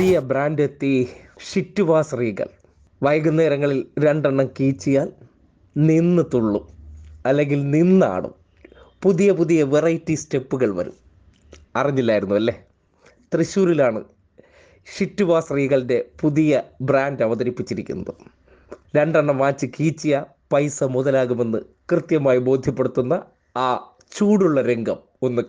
പുതിയ ബ്രാൻഡ് എത്തി ഷിറ്റുവാസ് റീഗൽ വൈകുന്നേരങ്ങളിൽ രണ്ടെണ്ണം കീച്ചിയാൽ നിന്ന് തുള്ളും അല്ലെങ്കിൽ നിന്നാടും. പുതിയ പുതിയ വെറൈറ്റി സ്റ്റെപ്പുകൾ വരും. അറിഞ്ഞില്ലായിരുന്നു അല്ലേ? തൃശ്ശൂരിലാണ് ഷിറ്റുവാസ് റീഗലിന്റെ പുതിയ ബ്രാൻഡ് അവതരിപ്പിച്ചിരിക്കുന്നത്. രണ്ടെണ്ണം വാച്ച് കീച്ചിയ പൈസ മുതലാകുമെന്ന് കൃത്യമായി ബോധ്യപ്പെടുത്തുന്ന ആ ചൂടുള്ള രംഗം ഒന്ന്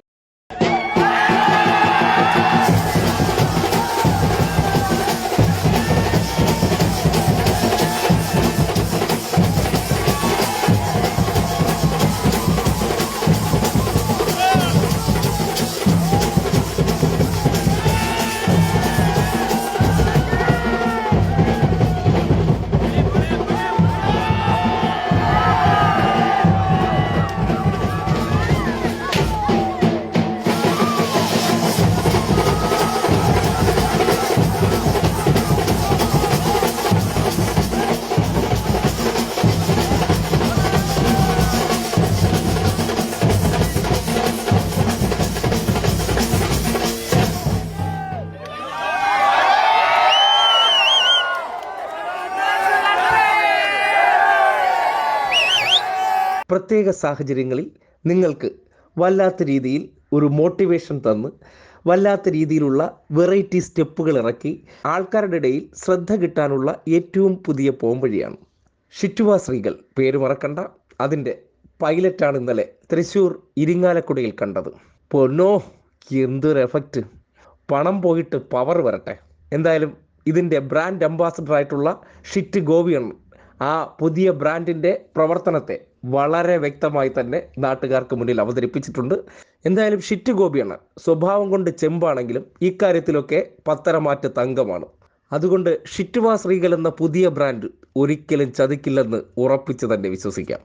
പ്രത്യേക സാഹചര്യങ്ങളിൽ നിങ്ങൾക്ക് വല്ലാത്ത രീതിയിൽ ഒരു മോട്ടിവേഷൻ തന്ന് വല്ലാത്ത രീതിയിലുള്ള വെറൈറ്റി സ്റ്റെപ്പുകൾ ഇറക്കി ആൾക്കാരുടെ ഇടയിൽ ശ്രദ്ധ കിട്ടാനുള്ള ഏറ്റവും പുതിയ പോംവഴിയാണ്. ഷിറ്റുവ ശ്രീകൾ പേര് മറക്കണ്ട. അതിന്റെ പൈലറ്റാണ് ഇന്നലെ തൃശ്ശൂർ ഇരിങ്ങാലക്കുടയിൽ കണ്ടത്. പൊന്നോ എന്തൊരു എഫക്റ്റ് പണം പോയിട്ട് പവർ വരട്ടെ. എന്തായാലും ഇതിന്റെ ബ്രാൻഡ് അംബാസഡർ ആയിട്ടുള്ള ഷിറ്റ് ഗോവിയാണ് ആ പുതിയ ബ്രാൻഡിന്റെ പ്രവർത്തനത്തെ വളരെ വ്യക്തമായി തന്നെ നാട്ടുകാർക്ക് മുന്നിൽ അവതരിപ്പിച്ചിട്ടുണ്ട്. എന്തായാലും ഷിറ്റ് ഗോപിയാണ്. സ്വഭാവം കൊണ്ട് ചെമ്പാണെങ്കിലും ഇക്കാര്യത്തിലൊക്കെ പത്തരമാറ്റ തങ്കമാണ്. അതുകൊണ്ട് ഷിറ്റുവാ ശ്രീകൾ എന്ന പുതിയ ബ്രാൻഡ് ഒരിക്കലും ചതിക്കില്ലെന്ന് ഉറപ്പിച്ച് തന്നെ വിശ്വസിക്കാം.